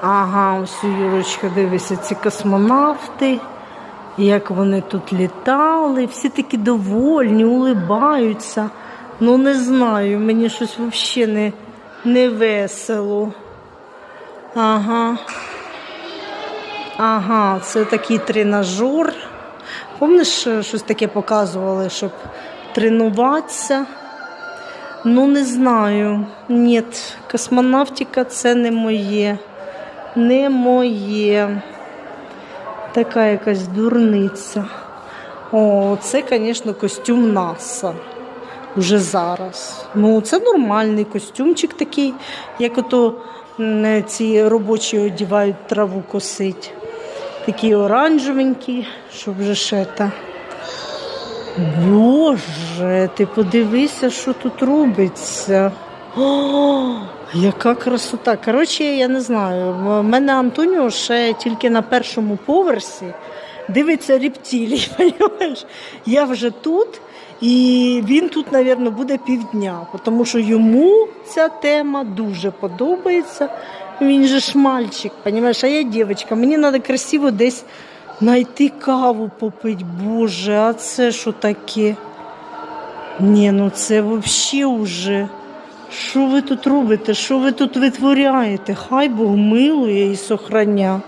Ага, ось Юрочка, дивися, ці космонавти, як вони тут літали, всі такі довольні, улибаються. Ну не знаю, мені щось взагалі не, не весело. Ага. Ага, це такий тренажер. Помниш, е, щось таке показували, щоб тренуватися? Ну, не знаю. Ні, космонавтика це не моє. Не моє. Така якась дурниця. О, це, звісно, костюм НАСА. Уже зараз. Ну, це нормальний костюмчик такий, як ото ці робочі одягають траву косить. Такий оранжевенький, щоб вже ще та. Боже, ти подивися, що тут робиться. О, яка красота. Коротше, я не знаю. В мене Антоніо ще тільки на першому поверсі дивиться рептилій. Понимаєш? Я вже тут, і він тут, мабуть, буде півдня, тому що йому ця тема дуже подобається. Він же ж мальчик, понимаєш, а я дівчинка. Мені треба красиво десь знайти каву попити. Боже, а це що таке? Ні, ну це взагалі уже. Що ви тут робите? Що ви тут витворяєте? Хай Бог милує і сохраня.